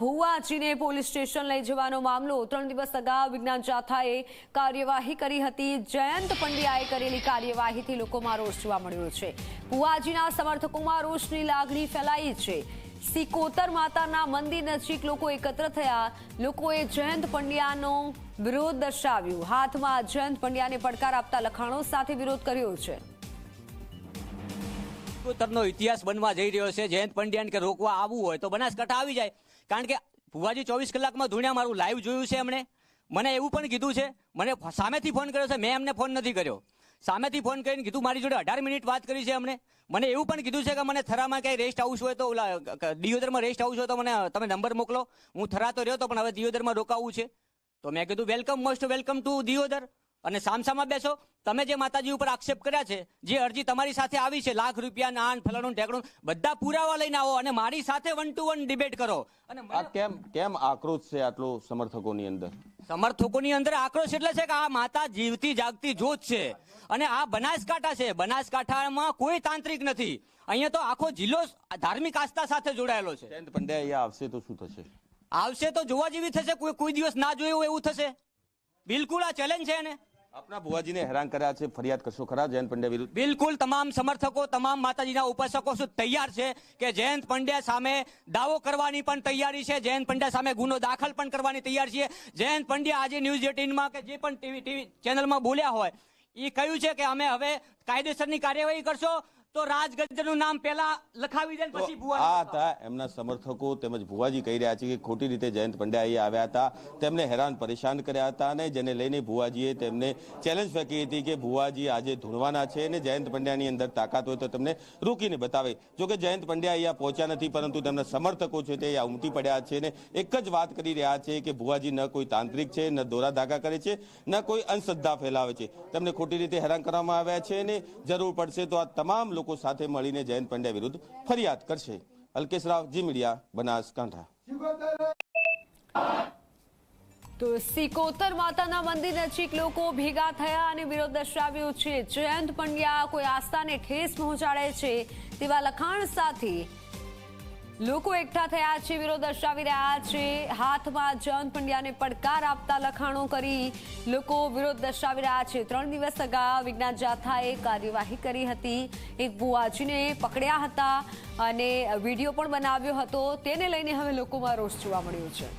ભુવાજીને police station લઈ જવાનો મામલો. ત્રણ દિવસ અગાઉ વિજ્ઞાન જાથાએ કાર્યવાહી કરી હતી. જયંત પંડ્યાએ કરેલી કાર્યવાહીથી લોકોમાં રોષ જોવા મળ્યો છે. ભુવાજીના સમર્થકોમાં રોષની લાગણી ફેલાઈ છે. સિકોતર માતાના મંદિર નજીક લોકો એકત્ર થયા. લોકોએ જયંત પંડ્યાનો વિરોધ દર્શાવ્યો. હાથમાં જયંત પંડ્યાને પડકાર આપતા લખાણો સાથે વિરોધ કર્યો છે. ઉત્તરનો ઇતિહાસ બનવા જઈ રહ્યો છે. જયંત પંડ્યાને કે રોકવા આવવું હોય તો બનાસકાંઠા આવી જાય. કારણ કે ભુવાજી ચોવીસ કલાકમાં ધૂણ્યા મારું લાઈવ જોયું છે એમણે. મને એવું પણ કીધું છે, મને સામેથી ફોન કર્યો છે, મેં એમને ફોન નથી કર્યો. સામેથી ફોન કરીને કીધું, મારી જોડે અઢાર મિનિટ વાત કરી છે એમણે. મને એવું પણ કીધું છે કે મને થરામાં ક્યાંય રેસ્ટ હાઉસ હોય તો દિયોદરમાં રેસ્ટ હાઉસ હોય તો મને, તમે નંબર મોકલો. હું થરા તો રહ્યો તો પણ હવે દિયોદરમાં રોકાવું છે. તો મેં કીધું welcome most welcome to Deodar. અને સામસામા બેસો. તમે જે માતાજી ઉપર આક્ષેપ કર્યા છે જે અરજી તમારી સાથે આવી છે લાખ રૂપિયા નાન ફલાણું ઢેકણું બધા પુરાવા લઈને આવો અને મારી સાથે વન ટુ વન ડિબેટ કરો. અને આ કેમ કેમ આક્રોશ છે આટલો સમર્થકોની અંદર? સમર્થકોની અંદર આક્રોશ એટલે છે કે આ માતા જીવતી જાગતી જોત છે. અને આ બનાસકાંઠા છે. બનાસકાંઠામાં કોઈ તાંત્રિક નથી. અહીંયા તો આખો જિલ્લો ધાર્મિક આસ્થા સાથે જોડાયેલો છે. જયંત પંડ્યા અહીંયા આવશે તો શું થશે? આવશે તો જોવા જેવી થશે. કોઈ કોઈ દિવસ ના જોયું એવું થશે? બિલકુલ આ ચેલેન્જ છે એને. આપના ભુવાજીને હેરાન કર્યા છે, ફરિયાદ કરશો ખરા, જયંત પંડ્યા વિરુદ્ધ? બિલકુલ, તમામ સમર્થકો, તમામ માતાજીના ઉપાસકો શું તૈયાર છે કે જયંત પંડ્યા સામે દાવો કરવાની પણ તૈયારી છે, જયંત પંડ્યા સામે ગુનો દાખલ પણ કરવાની તૈયાર છે. જયંત પંડ્યા આજે ન્યૂઝ એટીનમાં કે જે પણ ટીવી ટીવી ચેનલમાં બોલ્યા હોય એ કહ્યું છે કે અમે હવે કાયદેસરની કાર્યવાહી કરશો તો રાજગજ્જરનું નામ પહેલા લખાવી દે ને પછી આ ભુવા હતા એમના સમર્થકો તેમજ ભુવાજી કહી રહ્યા છે કે ખોટી રીતે જયંત પંડ્યા આવ્યા હતા. તેમને હેરાન પરેશાન કર્યા હતા અને જેને લઈને ભુવાજીએ તેમને ચેલેન્જ ફેંકી હતી કે ભુવાજી આજે ધૂણવાના છે અને જયંત પંડ્યાની અંદર તાકાત હોય તો તેમને રોકીને બતાવે. જો કે જયંત પંડ્યા અહીંયા પહોંચ્યા નથી પરંતુ તેમના સમર્થકો છે તે અહીંયા ઉમટી પડ્યા છે અને એક જ વાત કરી રહ્યા છે કે ભુવાજી ન કોઈ તાંત્રિક છે ન દોરા ધાગા કરે છે ન કોઈ અંધશ્રદ્ધા ફેલાવે છે. તેમને ખોટી રીતે હેરાન કરવામાં આવ્યા છે અને જરૂર પડશે તો આ તમામ લોકો સાથે મળીને જયંત પંડ્યા વિરુદ્ધ ફરિયાદ કરશે. અલ્કેશ રાવ જી મીડિયા, બનાસકાંઠા. તો સિકોતર માતાના મંદિર નજીક લોકો ભેગા થયા અને વિરોધ દર્શાવ્યો છે. જયંત પંડ્યા કોઈ આસ્થાને ઠેસ પહોંચાડે છે તેવા લખાણ સાથે લોકો એકઠા થયા છે, વિરોધ દર્શાવી રહ્યા છે. હાથમાં જયંત પંડ્યાને પડકાર આપતા લખાણો કરી લોકો વિરોધ દર્શાવી રહ્યા છે. ત્રણ દિવસ અગાઉ વિજ્ઞાન જાથાએ કાર્યવાહી કરી હતી. એક બુઆજીને પકડ્યા હતા અને વીડિયો પણ બનાવ્યો હતો. તેને લઈને હવે લોકોમાં રોષ જોવા મળ્યો છે.